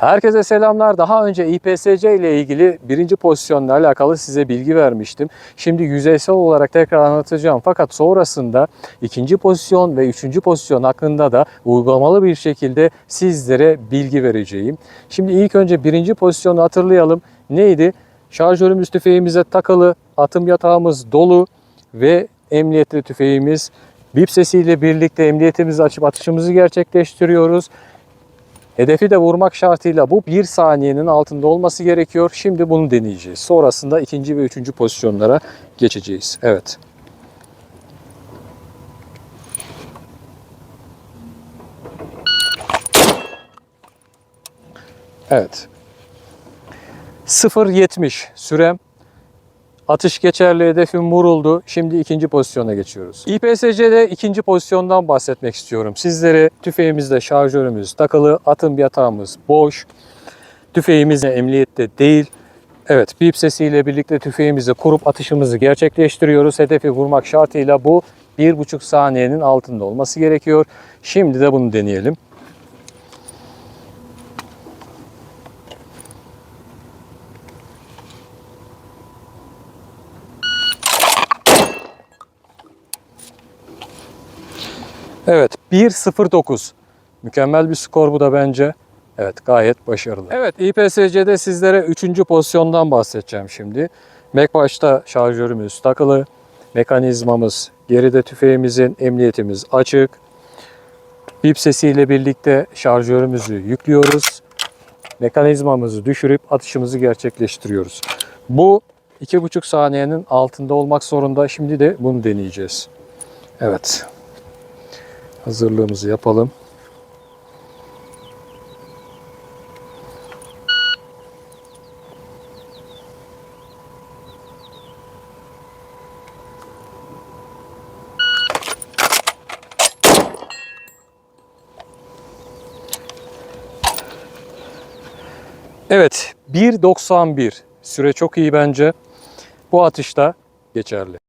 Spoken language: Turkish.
Herkese selamlar. Daha önce İPSC ile ilgili birinci pozisyonla alakalı size bilgi vermiştim. Şimdi yüzeysel olarak tekrar anlatacağım. Fakat sonrasında ikinci pozisyon ve üçüncü pozisyon hakkında da uygulamalı bir şekilde sizlere bilgi vereceğim. Şimdi ilk önce birinci pozisyonu hatırlayalım. Neydi? Şarjörümüz tüfeğimize takılı, atım yatağımız dolu ve emniyetli tüfeğimiz bip sesiyle birlikte emniyetimizi açıp atışımızı gerçekleştiriyoruz. Hedefi de vurmak şartıyla bu bir saniyenin altında olması gerekiyor. Şimdi bunu deneyeceğiz. Sonrasında ikinci ve üçüncü pozisyonlara geçeceğiz. Evet. Evet. 0.70 sürem. Atış geçerli hedefim vuruldu. Şimdi ikinci pozisyona geçiyoruz. İPSC'de ikinci pozisyondan bahsetmek istiyorum. Sizlere tüfeğimizde şarjörümüz takılı, atım yatağımız boş. Tüfeğimiz emniyette değil. Evet, bip sesiyle birlikte tüfeğimizi kurup atışımızı gerçekleştiriyoruz. Hedefi vurmak şartıyla bu 1,5 saniyenin altında olması gerekiyor. Şimdi de bunu deneyelim. Evet 1.09. Mükemmel bir skor bu da bence. Evet gayet başarılı. Evet İPSC'de sizlere 3. pozisyondan bahsedeceğim şimdi. Mek başta şarjörümüz takılı. Mekanizmamız geride tüfeğimizin emniyetimiz açık. Bip sesiyle birlikte şarjörümüzü yüklüyoruz. Mekanizmamızı düşürüp atışımızı gerçekleştiriyoruz. Bu 2,5 saniyenin altında olmak zorunda. Şimdi de bunu deneyeceğiz. Evet hazırlığımızı yapalım. Evet 1.91 süre çok iyi bence. Bu atışta geçerli.